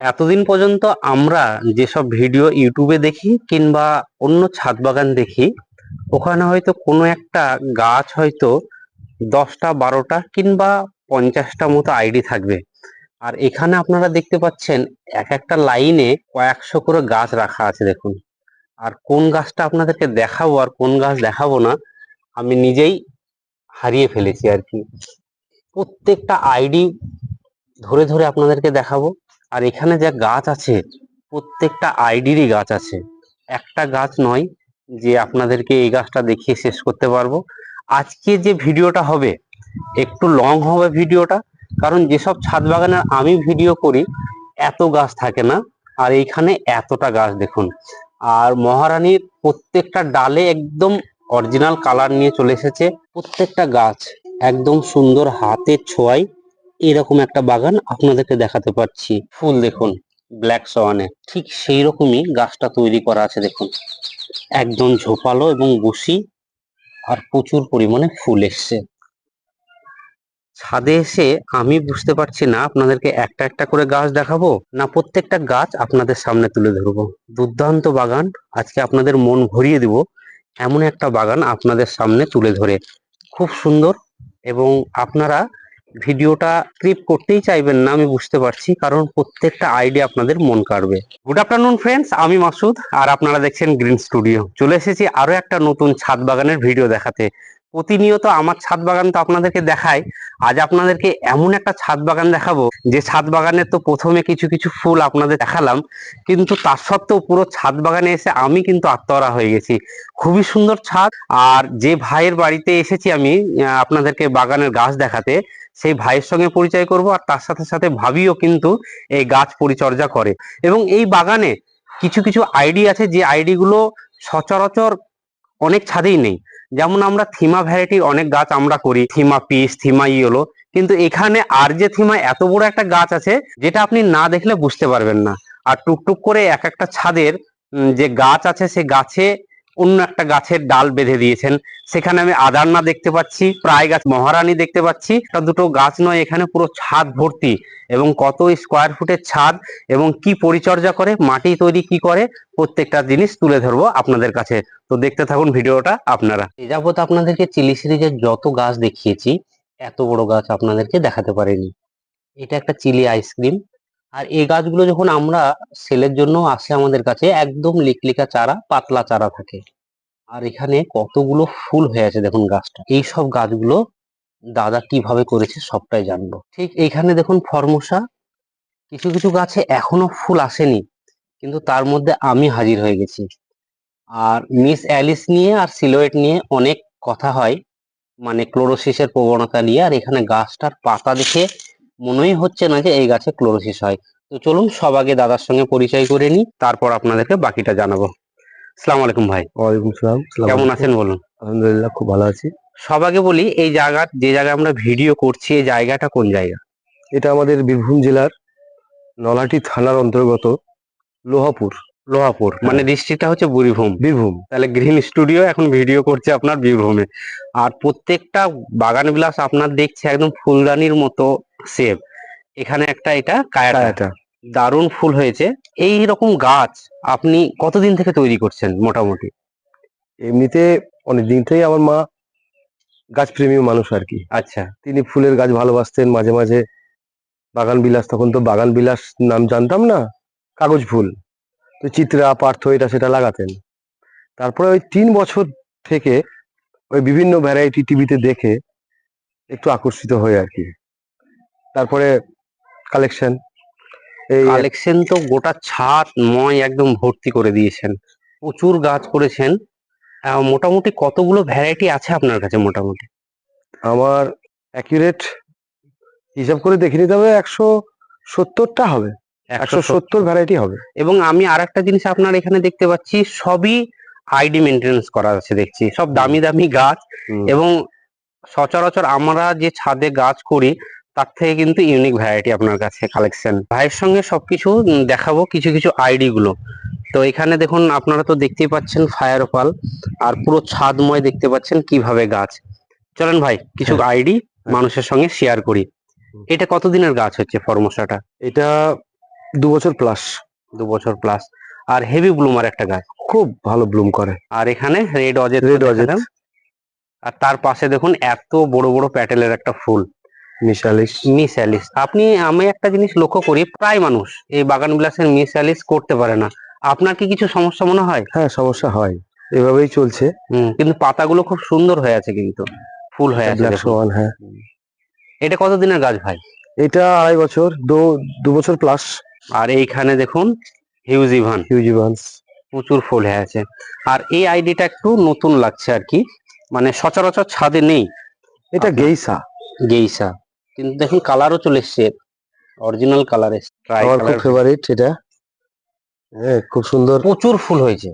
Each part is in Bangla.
এতদিন পর্যন্ত আমরা যেসব ভিডিও ইউটিউবে দেখি কিংবা অন্য ছাদ বাগান দেখি, ওখানে হয়তো কোনো একটা গাছ হয়তো দশটা, বারোটা কিংবা পঞ্চাশটা মতো আইডি থাকবে। আর এখানে আপনারা দেখতে পাচ্ছেন এক একটা লাইনে কয়েকশো করে গাছ রাখা আছে দেখুন। আর কোন গাছটা আপনাদেরকে দেখাবো আর কোন গাছ দেখাবো না, আমি নিজেই হারিয়ে ফেলেছি আর কি। প্রত্যেকটা আইডি ধরে ধরে আপনাদেরকে দেখাবো। আর এখানে যে গাছ আছে, প্রত্যেকটা আইডিরই গাছ আছে। একটা গাছ নয় যে আপনাদেরকে এই গাছটা দেখিয়ে শেষ করতে পারব। আজকে যে ভিডিওটা হবে, একটু লং হবে ভিডিওটা, কারণ যেসব ছাদ বাগানের আমি ভিডিও করি, এত গাছ থাকে না। আর এইখানে এতটা গাছ দেখুন। আর মহারানীর প্রত্যেকটা ডালে একদম অরিজিনাল কালার নিয়ে চলে এসেছে। প্রত্যেকটা গাছ একদম সুন্দর হাতের ছোঁয়ায়। এরকম একটা বাগান আপনাদেরকে দেখাতে পারছি। ফুল দেখুন ব্ল্যাক সোয়ানে ঠিক সেই রকমই গাছটা তৈরি করা আছে, দেখুন। একদম ঝোপালো এবং বসি, আর প্রচুর পরিমাণে ফুল এসছে। ছাদে এসে আমি বুঝতে পারছি না আপনাদেরকে একটা একটা করে গাছ দেখাবো, না প্রত্যেকটা গাছ আপনাদের সামনে তুলে ধরবো। দুর্দান্ত বাগান, আজকে আপনাদের মন ভরিয়ে দিব এমন একটা বাগান আপনাদের সামনে তুলে ধরে। খুব সুন্দর এবং আপনারা ভিডিওটা ক্লিপ করতেই চাইবেন না, আমি বুঝতে পারছি, কারণ প্রত্যেকটা আইডিয়া আপনাদের মন কাড়বে। গুড আফটারনুন ফ্রেন্ডস আমি মাসুদ, আর আপনারা দেখছেন গ্রিন স্টুডিও চলে এসেছি আরও একটা নতুন ছাদ বাগানের ভিডিও দেখাতে। প্রতিনিয়ত আমার ছাদ বাগান তো আপনাদেরকে দেখাই আজ আপনাদেরকে এমন একটা ছাদ বাগান দেখাবো, যে ছাদ বাগানের তো প্রথমে কিছু কিছু ফুল আপনাদের দেখালাম, কিন্তু তার সত্ত্বেও পুরো ছাদ বাগানে এসে আমি কিন্তু আত্মহারা হয়ে গেছি। খুবই সুন্দর ছাদ, আর যে ভাইয়ের বাড়িতে এসেছি আমি আপনাদেরকে বাগানের গাছ দেখাতে সেই ভাইয়ের সঙ্গে পরিচয় করব আর তার সাথে সাথে ভাবিও কিন্তু এই গাছ পরিচর্যা করে। এবং এই বাগানে কিছু কিছু আইডি আছে, যে আইডি গুলো সচরাচর অনেক ছাদেই নেই। যেমন আমরা থিমা ভ্যারাইটির অনেক গাছ আমরা করি, থিমা পিস, থিমা ইয়েলো। কিন্তু এখানে আর যে থিমা এত বড় একটা গাছ আছে, যেটা আপনি না দেখলে বুঝতে পারবেন না। আর টুকটুক করে এক একটা ছাদের যে গাছ আছে, সে গাছে অন্য একটা গাছের ডাল বেঁধে দিয়েছেন। সেখানে আমি আদারনা দেখতে পাচ্ছি, প্রায় গাছ মহারানী দেখতে পাচ্ছি। দুটো গাছ নয়, এখানে পুরো ছাদ ভর্তি এবং কত স্কোয়ার ফুটের ছাদ এবং কি পরিচর্যা করে, মাটি তৈরি কি করে, প্রত্যেকটা জিনিস তুলে ধরবো আপনাদের কাছে। তো দেখতে থাকুন ভিডিওটা আপনারা। যাবত আপনাদেরকে চিলি সিরিজের যত গাছ দেখিয়েছি, এত বড় গাছ আপনাদেরকে দেখাতে পারিনি। এটা একটা চিলি আইসক্রিম। আর এই গাছগুলো যখন আমরা সেলের জন্য আসে আমাদের কাছে, একদম লিকলিকা চারা, পাতলা চারা থাকে। আর এখানে কতগুলো ফুল হয়ে আছে দেখুন গাছটা। এই সব গাছগুলো দাদা কীভাবে করেছে সবটাই জানব। ঠিক এইখানে দেখুন ফরমোসা। কিছু কিছু গাছে এখনও ফুল আসেনি, কিন্তু তার মধ্যে আমি হাজির হয়ে গেছি। আর মিস অ্যালিস নিয়ে আর সিলোয়েট নিয়ে অনেক কথা হয় মানে ক্লোরোসিসের প্রবণতা নিয়ে। আর এখানে গাছটার পাতা দেখে মনেই হচ্ছে না যে এই গাছে ক্লোরোসিস হয়। তো চলুন সব আগে দাদার সঙ্গে পরিচয় করে নিই তারপর আপনাদেরকে বাকিটা জানাব। সালাম আলাইকুম ভাই। ওয়ালাইকুম সালাম। কেমন আছেন বলুন? আলহামদুলিল্লাহ খুব ভালো আছি। সব আগে বলি এই জায়গা যে জায়গায় আমরা ভিডিও করছি এই জায়গাটা কোন জায়গা? এটা আমাদের বীরভূম জেলার নলাটি থানার অন্তর্গত লোহাপুর। লোহাপুর। মানে ডিস্ট্রিক্টটা হচ্ছে বুড়িভূম বীরভূম। তাহলে গ্রিন স্টুডিও এখন ভিডিও করছে আপনার বীরভূমে। আর প্রত্যেকটা বাগান বিলাস আপনার দেখছে একদম ফুলদানির মতো সেব এখানে একটা এটা কায়াটা। দারুণ ফুল হয়েছে। এই রকম গাছ আপনি কতদিন থেকে তৈরি করছেন মোটামুটি? এমনিতে অনেক দিন থেকেই আমার মা গাছ প্রেমী মানুষ আর কি। আচ্ছা। তিনি ফুলের গাছ ভালোবাসতেন মাঝে মাঝে। বাগান বিলাস তখন তো বাগান বিলাস নাম জানতাম না। কাগজ ফুল। চিত্রা পার্থ এটা সেটা লাগাতেন। তারপরে ওই তিন বছর থেকে ওই বিভিন্ন ভ্যারাইটি টিভিতে দেখে একটু আকর্ষিত হয়ে আর কি। তারপরে কালেকশন এই কালেকশন তো গোটা ছাদ ময় একদম ভর্তি করে দিয়েছেন। প্রচুর গাছ করেছেন। মোটামুটি কতগুলো ভ্যারাইটি আছে আপনার কাছে মোটামুটি? আমার অ্যাকুরেট হিসাব করে দেখে নিতে হবে একশো সত্তরটা হবে। একশো সত্তর ভ্যারাইটি হবে। এবং আমি আর একটা জিনিস আপনার এখানে দেখতে পাচ্ছি সবই আইডি মেনটেনেন্স করা আছে দেখছি সব দামি দামি গাছ এবং সচরাচর আমরা যে ছাদে গাছ করি তার থেকে কিন্তু ইউনিক ভ্যারাইটি আপনার কাছে কালেকশন ভাইয়ের সঙ্গে সবকিছু দেখাবো কিছু কিছু আইডি গুলো। তো এখানে দেখুন আপনারা তো দেখতেই পাচ্ছেন ফায়ার পাল আর পুরো ছাদময় দেখতে পাচ্ছেন কীভাবে গাছ। চলেন ভাই কিছু আইডি মানুষের সঙ্গে শেয়ার করি। এটা কতদিনের গাছ হচ্ছে ফরমোসাটা? এটা দু বছর প্লাস দু বছর প্লাস আর হেভি ব্লুমার একটা গাছ খুব ভালো ব্লুম করে। আর এখানে রেড অজেট Red অজেট। আর তার পাশে দেখুন এত বড় বড় প্যাটেলের একটা ফুল। মিশালিস। মিস অ্যালিস আপনি আমি একটা জিনিস লক্ষ্য করি প্রায় মানুষ এই বাগান বিলাসের মিস অ্যালিস করতে পারে না। আপনার কি কিছু সমস্যা মনে হয়? হ্যাঁ সমস্যা হয়। এভাবেই চলছে। হুম কিন্তু পাতাগুলো খুব সুন্দর হয়ে আছে কিন্তু। ফুল হয়ে আছে দেখুন। হ্যাঁ। এটা কতদিনের গাছ ভাই? এটা আড়াই বছর দু দু বছর প্লাস আর এইখানে দেখুন হিউজ ইভান হিউজ ইভান্স প্রচুর ফুল হয়ে আছে। আর এই আইডিটা একটু নতুন লাগছে আর কি। মানে সচরাচর ছাদে নেই। এটা গেইসা। গেইসা। কিন্তু দেখুন কালারও চলে এসছে। অরিজিনাল কালার ট্রাই আমার খুব ফেভারিট এটা। হ্যাঁ খুব সুন্দর। প্রচুর ফুল হয়েছে।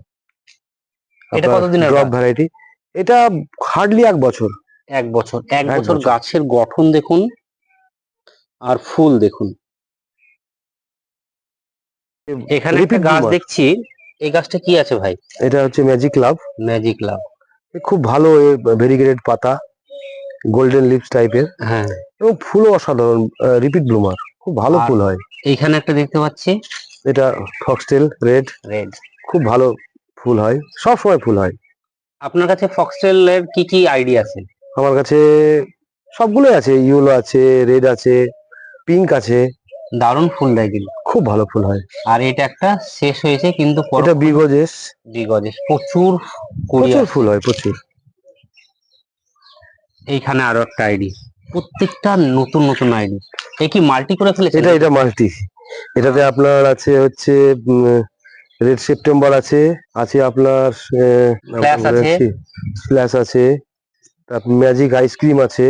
এটা কতদিনের ড্রপ ভ্যারাইটি এটা হার্ডলি এক বছর। এক বছর। এক বছর। গাছের গঠন দেখুন। আর ফুল দেখুন। এখানে একটা গাছ দেখছি। এই গাছটা কি আছে ভাই? এটা হচ্ছে ম্যাজিক লাভ ম্যাজিক লাভ খুব ভালো ভেরিগেটেড পাতা গোল্ডেন লিপস টাইপের হ্যাঁ। এবং ফুলও অসাধারণ রিপিট ব্লুমার খুব ভালো ফুল হয়। এইখানে একটা দেখতে পাচ্ছি। এটা ফক্সটেল রেড রেড খুব ভালো ফুল হয়। সব সময় ফুল হয়। আপনার কাছে ফক্সটেল এর কি কি আইডিয়া আছে? আমার কাছে সবগুলোই আছে। ইয়েলো আছে রেড আছে পিঙ্ক আছে। দারুণ ফুল দেয় কিন্তু। খুব ভালো ফুল হয়। আর এটা একটা শেষ হয়েছে কিন্তু এটা বিগজেস। গজে প্রচুর প্রচুর। ফুল হয় প্রচুর। এইখানে আরও একটা আইডি প্রত্যেকটা নতুন নতুন আইডি এই কি মাল্টি করে ফেলেছে? এটা এটা মাল্টি এটাতে আপনার আছে হচ্ছে রেড সেপ্টেম্বর আছে আছে আপনার Flash আছে। তারপর ম্যাজিক আইসক্রিম আছে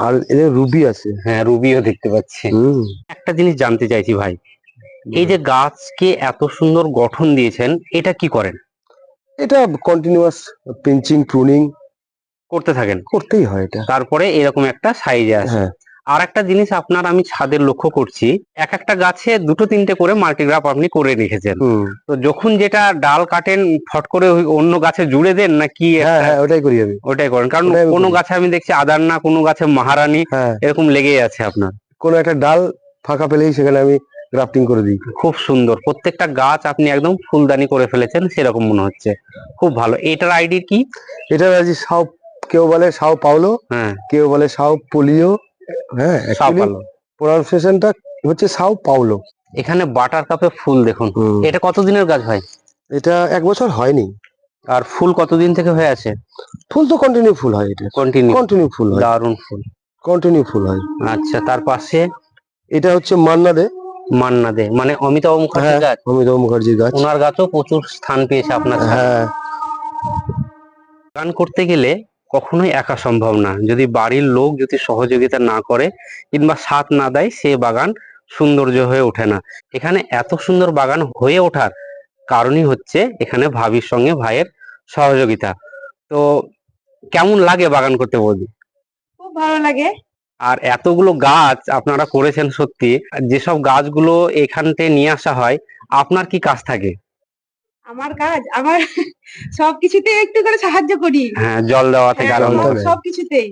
আর এদের রুবি আছে। হ্যাঁ রুবিও দেখতে পাচ্ছি। হুম। একটা জিনিস জানতে চাইছি ভাই এই যে গাছকে এত সুন্দর গঠন দিয়েছেন এটা কি করেন? এটা কন্টিনিউয়াস পিঞ্চিং প্রুনিং করতে থাকেন। করতেই হয় এটা। তারপরে এরকম একটা সাইজে আসে হ্যাঁ। আর একটা জিনিস আপনার আমি ছাদের লক্ষ্য করছি এক একটা গাছে দুটো তিনটে করে মাল্টিগ্রাফ আপনি করে রেখেছেন। তো যখন যেটা ডাল কাটেন ফট করে অন্য গাছে জুড়ে দেন নাকি হ্যাঁ হ্যাঁ ওটাই করি আমি। ওটাই করেন। কারণ কোনো গাছে আমি দেখছি আদার না কোনো গাছে মহারানী এরকম লেগেই আছে আপনার। কোনো একটা ডাল ফাঁকা পেলেই সেখানে আমি গ্রাফটিং করে দিই। খুব সুন্দর। প্রত্যেকটা গাছ আপনি একদম ফুলদানি করে ফেলেছেন সেরকম মনে হচ্ছে। খুব ভালো। এটার আইডি কি? এটা আছে সাও কেউ বলে সাও পাওলো হ্যাঁ। কেউ বলে সাও পোলিও হ্যাঁ সাও পালো প্রনাউন্সিয়েশনটা হচ্ছে সাও পাওলো। এখানে বাটার কাপে ফুল দেখুন। এটা কতদিনের গাছ ভাই? এটা এক বছর হয়নি। আর ফুল কতদিন থেকে হয়ে আছে? ফুল তো কন্টিনিউ ফুল হয় এটা। কন্টিনিউ কন্টিনিউ ফুল হয়। দারুণ ফুল। কন্টিনিউ ফুল হয়। আচ্ছা তার পাশে? এটা হচ্ছে মান্না দে। মান্না দে। মানে অমিতাভ মুখার্জির হ্যাঁ গাছ? অমিতাভ মুখার্জির গাছ। ওনার গাছও প্রচুর স্থান পেয়েছে আপনার হ্যাঁ। গান করতে গেলে কখনোই একা সম্ভব না। যদি বাড়ির লোক যদি সহযোগিতা না করে কিংবা সাথ না দেয় সে বাগান সৌন্দর্য হয়ে ওঠে না। এখানে এত সুন্দর বাগান হয়ে ওঠার কারণই হচ্ছে এখানে ভাবির সঙ্গে ভাইয়ের সহযোগিতা। তো কেমন লাগে বাগান করতে বলবি? খুব ভালো লাগে। আর এতগুলো গাছ আপনারা করেছেন সত্যি আর যেসব গাছগুলো এখান থেকে নিয়ে আসা হয় আপনার কি কাজ থাকে? আমার কাজ? আমার সবকিছুতে একটু করে সাহায্য করি। হ্যাঁ জল দেওয়া থেকে হ্যাঁ, আরম্ভ করে। সবকিছুতেই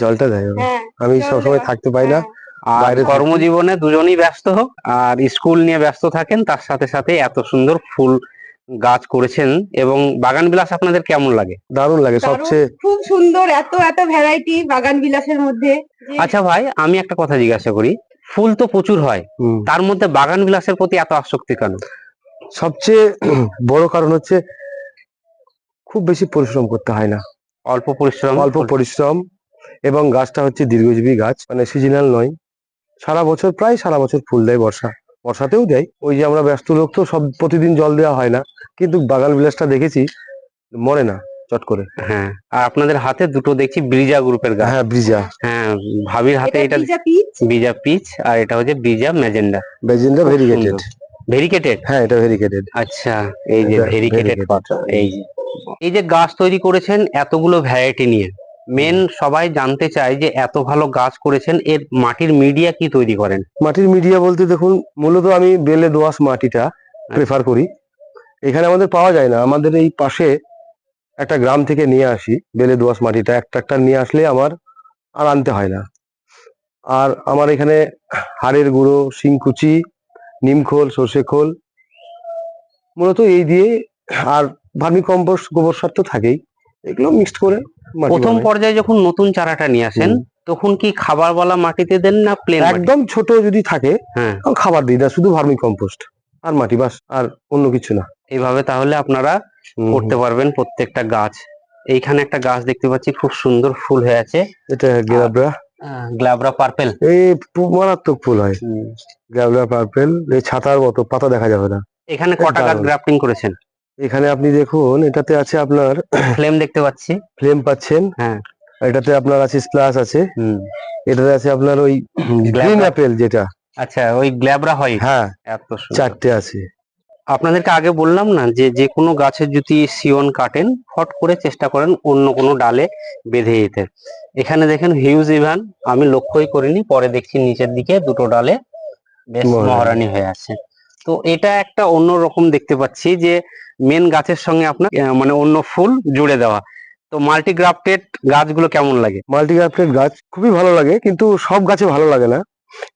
জলটা দেয়। হ্যাঁ আমি সবসময় থাকতে পাই না। হ্যাঁ, আর কর্মজীবনে দুজনেই ব্যস্ত হোক আর স্কুল নিয়ে ব্যস্ত থাকেন তার সাথে সাথে এত সুন্দর ফুল গাছ করেছেন এবং বাগান বিলাস আপনাদের কেমন লাগে? দারুণ লাগে সবচেয়ে খুব সুন্দর এত এত ভ্যারাইটি বাগান বিলাসের মধ্যে আচ্ছা ভাই আমি একটা কথা জিজ্ঞাসা করি। ফুল তো প্রচুর হয় তার মধ্যে বাগান বিলাসের প্রতি এত আসক্তি কেন? সবচেয়ে বড় কারণ হচ্ছে খুব বেশি পরিশ্রম করতে হয় না। অল্প পরিশ্রম? অল্প পরিশ্রম এবং গাছটা হচ্ছে দীর্ঘজীবী গাছ মানে সিজনাল নয়। সারা বছর প্রায় সারা বছর ফুল দেয় বর্ষা। বর্ষাতেও দেয়। ওই যে আমরা ব্যস্ত লোক তো সব প্রতিদিন জল দেওয়া হয় না। কিন্তু বাগান বিলাসটা দেখেছি মরে না চট করে। হ্যাঁ আর আপনাদের হাতে দুটো দেখছি ব্রিজা গ্রুপের গাছ। হ্যাঁ ব্রিজা। হ্যাঁ ভাবির হাতে এটা ব্রিজা পিচ? আর এটা হচ্ছে ব্রিজা ম্যাজেন্ডা। বেজিনটা ভেরিগেটেড। ভেরিকেটেড হ্যাঁ এটা ভেরিগেটেড। আচ্ছা এই যে ভেরিকেটেড। পাতা এই যে। এই যে গাছ তৈরি করেছেন এতগুলো ভ্যারাইটি নিয়ে। মেন সবাই জানতে চায় যে এত ভালো গাছ করেছেন এর মাটির মিডিয়া কি তৈরি করেন? মাটির মিডিয়া বলতে দেখুন মূলত আমি বেলে দোআঁশ মাটিটা প্রেফার করি। এখানে আমাদের পাওয়া যায় না। আমাদের এই পাশে একটা গ্রাম থেকে নিয়ে আসি বেলে দোআঁশ মাটিটা। একটা একটা নিয়ে আসলে আমার আর আনতে হয় না। আর আমার এখানে হাড়ের গুঁড়ো শিংকুচি নিমখোল সর্ষে খোল মূলত এই দিয়ে আর ভার্মি কম্পোস্ট গোবর সার তো থাকেই। এগুলো মিক্সড করে প্রথম পর্যায়ে যখন নতুন চারাটা নিয়ে আসেন তখন কি খাবারওয়ালা মাটিতে দেন না প্লেন একদম ছোট যদি থাকে হ্যাঁ। খাবার দিই না শুধু ভার্মি কম্পোস্ট আর মাটি বাস আর অন্য কিছু না। এইভাবে তাহলে আপনারা করতে পারবেন প্রত্যেকটা গাছ। এইখানে একটা গাছ দেখতে পাচ্ছি খুব সুন্দর ফুল হয়ে আছে। এটা গ্যাবরা গ্লাবরা পার্পেল। এই মারাত্মক ফুল হয়। গ্যাবরা পার্পেল এই ছাতার মতো পাতা দেখা যাবে না। এখানে কটা গাছ গ্রাফটিং করেছেন? এখানে আপনি দেখুন এটাতে আছে আপনার ফ্লেম দেখতে পাচ্ছি। ফ্লেম পাচ্ছেন। হ্যাঁ। এটাতে আপনার আছে স্প্লাস আছে। হুম। এটাতে আছে আপনার ওই গ্রিন অ্যাপেল যেটা। আচ্ছা ওই গ্ল্যাবরা হয় হ্যাঁ এত সুন্দর। চারটে আছে। আপনাদেরকে আগে বললাম না যে যে কোনো গাছের যদি সিয়ন কাটেন ফট করে চেষ্টা করেন অন্য কোনো ডালে বেঁধে যেতে এখানে দেখেন হিউজ ইভান আমি লক্ষ্যই করিনি পরে দেখছি নিচের দিকে দুটো ডালে বেশ। মহারানী হয়ে আছে। তো এটা একটা অন্য রকম দেখতে পাচ্ছি যে মেন গাছের সঙ্গে আপনার মানে অন্য ফুল জুড়ে দেওয়া। তো মাল্টিগ্রাফটেড গাছগুলো কেমন লাগে? মাল্টিগ্রাফটেড গাছ খুবই ভালো লাগে কিন্তু সব গাছে ভালো লাগে না।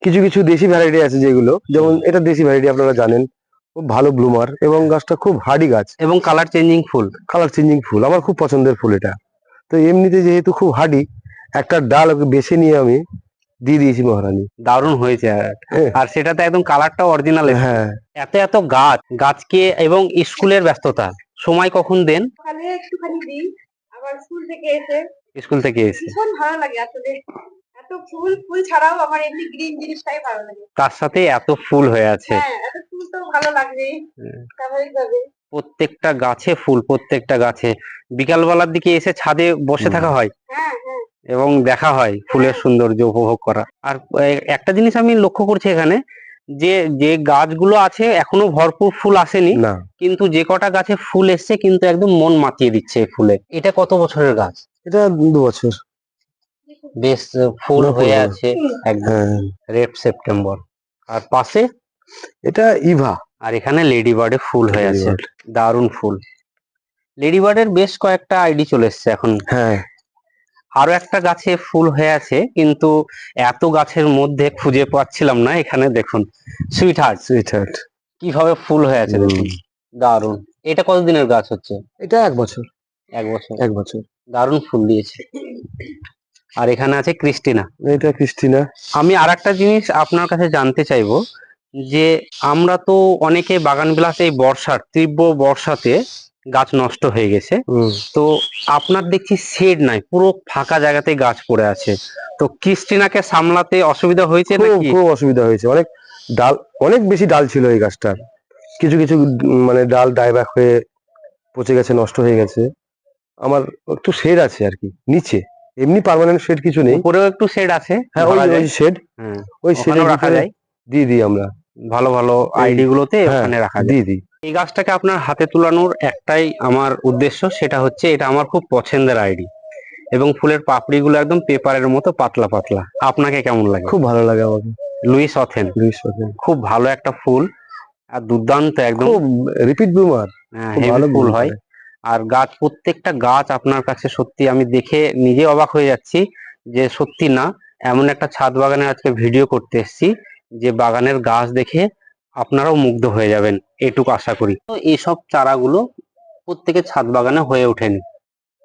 কিছু কিছু দেশি ভ্যারাইটি আছে যেগুলো যেমন এটা দেশি ভ্যারাইটি আপনারা জানেন খুব ভালো ব্লুমার এবং গাছটা খুব হার্ডি গাছ। এবং কালার চেঞ্জিং ফুল। কালার চেঞ্জিং ফুল আমার খুব পছন্দের ফুল এটা। তো এমনিতে যেহেতু খুব হার্ডি একটা ডাল ওকে বেছে নিয়ে আমি দিয়ে দিয়েছি মহারানী। দারুণ হয়েছে আর- হ্যাঁ। সেটাতে একদম কালারটা অরিজিনাল হ্যাঁ। এত এত গাছ গাছকে এবং স্কুলের ব্যস্ততা। সময় কখন দেন? একটুখানি দিই। আবার স্কুল থেকে এসে স্কুল থেকে এসে। ভীষণ ভালো লাগে আসলে এত ফুল ফুল ছাড়াও আমার এমনি গ্রিন জিনিসটাই ভালো লাগে। তার সাথে এত ফুল হয়ে আছে। হ্যাঁ এত ফুল তো ভালো লাগবে স্বাভাবিকভাবে। প্রত্যেকটা গাছে ফুল প্রত্যেকটা গাছে। বিকালবেলার দিকে এসে ছাদে বসে থাকা হয় হ্যাঁ? হ্যাঁ। এবং দেখা হয় ফুলের সৌন্দর্য উপভোগ করা। আর একটা জিনিস আমি লক্ষ্য করছি এখানে যে যে গাছগুলো আছে এখনও ভরপুর ফুল আসেনি কিন্তু যে কটা গাছে ফুল এসছে কিন্তু একদম মন মাতিয়ে দিচ্ছে এই ফুলে। এটা কত বছরের গাছ? এটা দু বছর। বেশ ফুল হয়ে আছে একদম হ্যাঁ। Red September. আর পাশে? এটা ইভা। আর এখানে লেডি বার্ডে ফুল হয়ে আছে। দারুণ ফুল। লেডি বার্ডের বেশ কয়েকটা আইডি চলে এসছে এখন। হ্যাঁ। আরও একটা গাছে ফুল হয়ে আছে কিন্তু এত গাছের মধ্যে খুঁজে পাচ্ছিলাম না। এখানে দেখুন সুইট হার্ট সুইট হার্ট কীভাবে ফুল হয়ে আছে দেখুন। দারুণ। এটা কতদিনের গাছ হচ্ছে? এটা এক বছর। এক বছর। এক বছর। দারুণ ফুল দিয়েছে। আর এখানে আছে ক্রিস্টিনা। এটা ক্রিস্টিনা। আমি আর একটা জিনিস আপনার কাছে জানতে চাইব যে আমরা তো অনেকে বাগান বিলাস এই বর্ষার তীব্র বর্ষাতে গাছ নষ্ট হয়ে গেছে। তো আপনার দেখছি শেড নাই পুরো ফাঁকা জায়গাতে গাছ পড়ে আছে। তো ক্রিস্টিনাকে সামলাতে অসুবিধা হয়েছে নাকি? খুব অসুবিধা হয়েছে। অনেক ডাল অনেক বেশি ডাল ছিল এই গাছটার। কিছু কিছু মানে ডাল ডাইব্যাক হয়ে পচে গেছে নষ্ট হয়ে গেছে। আমার একটু শেড আছে আর কি নিচে। এমনি পার্মানেন্ট শেড কিছু নেই। উপরেও একটু শেড আছে হ্যাঁ ওই ওই শেড ওই শেডে রাখা যায়। দিয়ে দিই আমরা। ভালো ভালো আইডি গুলোতে হ্যাঁ, ওখানে রাখা দিয়ে দিই। এই গাছটাকে আপনার হাতে তুলানোর একটাই আমার উদ্দেশ্য সেটা হচ্ছে এটা আমার খুব পছন্দের আইডি এবং ফুলের পাপড়িগুলো একদম পেপারের মতো পাতলা পাতলা। আপনাকে কেমন লাগে? খুব ভালো লাগে আমাকে। লুইস অথেন। লুইস পাখি। খুব ভালো একটা ফুল আর দুর্দান্ত একদম খুব রিপিট ব্লুমার। হ্যাঁ, ভালো ফুল হয়। আর গাছ প্রত্যেকটা গাছ আপনার কাছে সত্যি আমি দেখে নিজে অবাক হয়ে যাচ্ছি যে সত্যি না এমন একটা ছাদ বাগানে আজকে ভিডিও করতে এসেছি যে বাগানের গাছ দেখে আপনারাও মুগ্ধ হয়ে যাবেন এটুকু আশা করি। তো এইসব চারাগুলো প্রত্যেকের ছাদ বাগানে হয়ে ওঠেনি।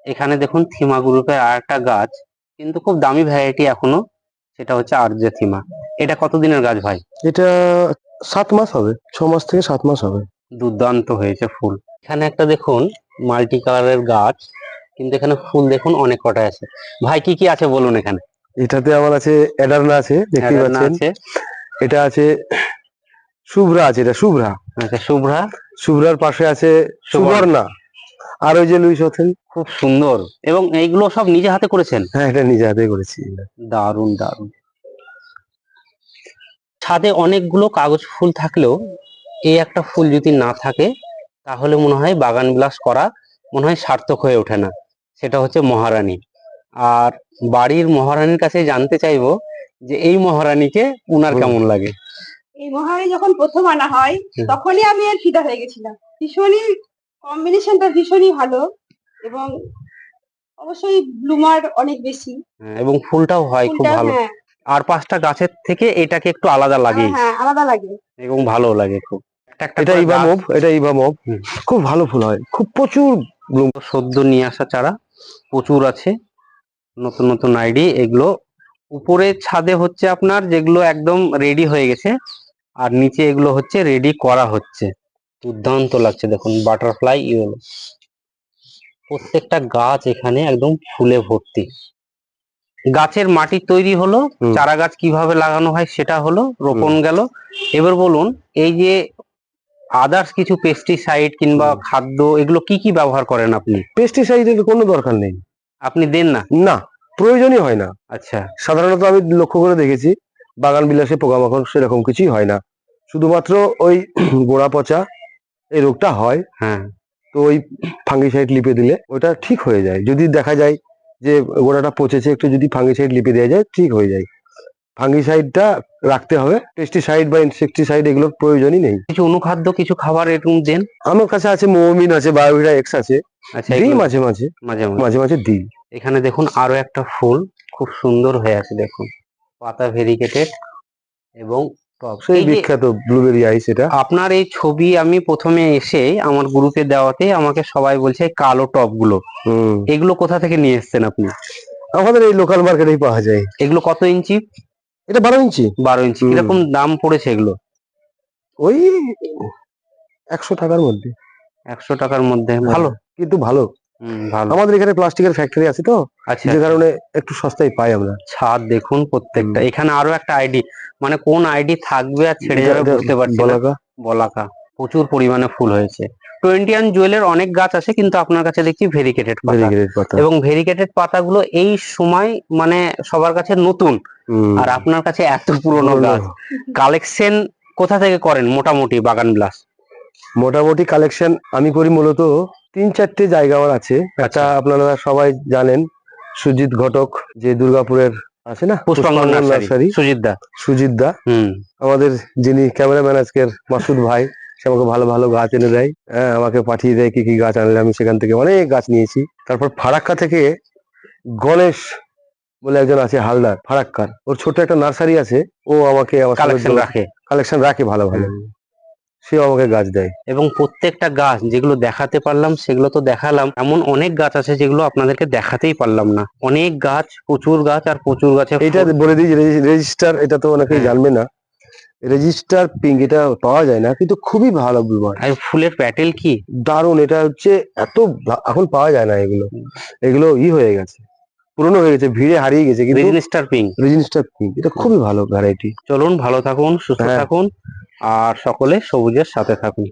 এখানে দেখুন থিমা গ্রুপের আর একটা গাছ কিন্তু খুব দামি ভ্যারাইটি এখনও সেটা হচ্ছে আর্য থিমা। এটা কতদিনের গাছ ভাই? এটা সাত মাস হবে ছ মাস থেকে সাত মাস হবে। দুর্দান্ত হয়েছে ফুল। এখানে একটা দেখুন মাল্টি কালারের গাছ কিন্তু এখানে ফুল দেখুন অনেক কটা আছে। ভাই কি কি আছে বলুন এখানে? এটাতে আমার আছে অ্যাডারনা আছে অ্যাডানা পাচ্ছেন। আছে। এটা আছে শুভ্রা আছে এটা শুভ্রা। আচ্ছা শুভ্রা? শুভ্রার পাশে আছে সুবর্ণা। আর ওই যে লুইস ওথেন খুব সুন্দর। এবং এইগুলো সব নিজে হাতে করেছেন? হ্যাঁ এটা নিজে হাতে করেছি। দারুণ দারুণ ছাদে অনেকগুলো কাগজ ফুল থাকলেও এই একটা ফুল যদি না থাকে তাহলে মনে হয় বাগান বিলাস করা মনে হয় সার্থক হয়ে ওঠে না। সেটা হচ্ছে মহারানী। আর বাড়ির মহারানীর কাছে জানতে চাইব যে এই মহারানীকে উনার কেমন লাগে? এই মহারানী যখন প্রথম আনা হয় তখনই আমি এর ফিদা হয়ে গেছিলাম। ভীষণই কম্বিনেশনটা ভীষণই ভালো এবং অবশ্যই ব্লুমার অনেক বেশি। হ্যাঁ, এবং ফুলটাও হয় খুব ভালো। হ্যাঁ। আর পাঁচটা গাছের থেকে এটাকে একটু আলাদা লাগে। হ্যাঁ আলাদা লাগে। এবং ভালো লাগে খুব। এটা গাছ। এটা হুম। খুব ভালো ফুল হয়। খুব প্রচুর সদ্য নিয়ে আসা চারা প্রচুর আছে। নতুন নতুন আইডি এগুলো উপরে ছাদে হচ্ছে আপনার যেগুলো একদম রেডি হয়ে গেছে। আর নিচে এগুলো হচ্ছে রেডি করা হচ্ছে। দুর্দান্ত লাগছে দেখুন বাটারফ্লাই ইয়েলো প্রত্যেকটা গাছ এখানে একদম ফুলে ভর্তি। গাছের মাটি তৈরি হলো চারা গাছ কীভাবে লাগানো হয় সেটা হলো রোপণ গেল। এবার বলুন এই যে আদার্স কিছু পেস্টিসাইড কিংবা খাদ্য এগুলো কি কি ব্যবহার করেন আপনি? পেস্টিসাইডের কোনো দরকার নেই। আপনি দেন না? না প্রয়োজনই হয় না। আচ্ছা। সাধারণত আমি লক্ষ্য করে দেখেছি বাগান বিলাসে পোকামাকড় সেরকম কিছুই হয় না। শুধুমাত্র ওই গোড়া পচা এই রোগটা হয় হ্যাঁ। তো ওই ফাঙ্গিসাইড লিপে দিলে ওটা ঠিক হয়ে যায়। যদি দেখা যায় যে গোড়াটা পচেছে একটু যদি ফাঙ্গিসাইড লিপে দেওয়া যায় ঠিক হয়ে যায়। ফাঙ্গিসাইডটা রাখতে হবে। পেস্টিসাইড বা ইনসেকটিসাইড এগুলোর প্রয়োজনই নেই। কিছু অনুখাদ্য কিছু খাবার এরকম দেন? আমার কাছে আছে মোমিন আছে বায়োভিটা এক্স আছে। আচ্ছা দিই মাঝে মাঝে। মাঝে মাঝে। মাঝে মাঝে দিই। এখানে দেখুন আরও একটা ফুল খুব সুন্দর হয়ে আছে দেখুন। পাতা ভেরিকেটেড এবং টব সেই বিখ্যাত ব্লুবেরি আইস এটা। আপনার এই ছবি আমি প্রথমে এসে আমার গ্রুপে দেওয়াতে আমাকে সবাই বলছে কালো টবগুলো। এগুলো কোথা থেকে নিয়ে এসেছেন আপনি? আমাদের এই লোকাল মার্কেটেই পাওয়া যায়। এগুলো কত ইঞ্চি? এটা বারো ইঞ্চি। বারো ইঞ্চি। কীরকম দাম পড়েছে এগুলো? ওই একশো টাকার মধ্যে। একশো টাকার মধ্যে। ভালো কিন্তু ভালো। আমাদের এখানে প্লাস্টিকের ফ্যাক্টরি আছে তো আচ্ছা যে কারণে একটু সস্তায় পাই আমরা। ছাদ দেখুন প্রত্যেকটা। এখানে আরও একটা আইডি মানে কোন আইডি থাকবে আর ছেড়ে যাবে বুঝতে পারছি বলাকা? বলাকা। প্রচুর পরিমাণে ফুল হয়েছে। টোয়েন্টি ওয়ান জুয়েলের অনেক গাছ আছে কিন্তু আপনার কাছে দেখছি ভেরিকেটেড পাতা। এবং ভেরিকেটেড পাতাগুলো এই সময় মানে সবার কাছে নতুন। আর আপনার কাছে এত পুরনো গাছ। কালেকশন কোথা থেকে করেন? মোটামুটি বাগান বিলাস মোটামুটি কালেকশন আমি করি মূলত তিন চারটে জায়গা আমার আছে। আচ্ছা। একটা আপনারা সবাই জানেন সুজিত ঘটক যে দুর্গাপুরের আছে না? পুষ্পাঙ্গন নার্সারি। নার্সারি। সুজিত দা। সুজিত দা। আমাদের যিনি ক্যামেরাম্যান আজকের মাসুদ ভাই সে আমাকে ভালো ভালো গাছ এনে দেয়। হ্যাঁ আমাকে পাঠিয়ে দেয় কি কি গাছ আনলে আমি সেখান থেকে অনেক গাছ নিয়েছি। তারপর ফারাক্কা থেকে গণেশ বলে একজন আছে হালদার ফারাক্কার। ওর ছোট একটা নার্সারি আছে। ও আমাকে আমার কালেকশন রাখে। কালেকশন রাখে ভালো ভালো। সেও আমাকে গাছ দেয়। এবং প্রত্যেকটা গাছ যেগুলো দেখাতে পারলাম সেগুলো তো দেখালাম। এমন অনেক গাছ আছে যেগুলো আপনাদেরকে দেখাতেই পারলাম না। অনেক গাছ প্রচুর গাছ আর প্রচুর গাছে এটা বলে দিই রেজিস্টার এটা তো অনেকেই হ্যাঁ। জানবে না। রেজিস্টার পিঙ্ক এটা পাওয়া যায় না কিন্তু খুবই ভালো ব্লুমার আর ফুলের প্যাটেল কি? দারুণ এটা হচ্ছে এত এখন পাওয়া যায় না এগুলো। এগুলো ই হয়ে গেছে। পুরনো হয়ে গেছে ভিড়ে হারিয়ে গেছে কিন্তু রেজিস্টার পিঙ্ক। রেজিস্টার পিঙ্ক এটা খুবই ভালো ভ্যারাইটি চলুন ভালো থাকুন সুস্থ হ্যাঁ। থাকুন। আর সকলে সবুজের সাথে থাকুন।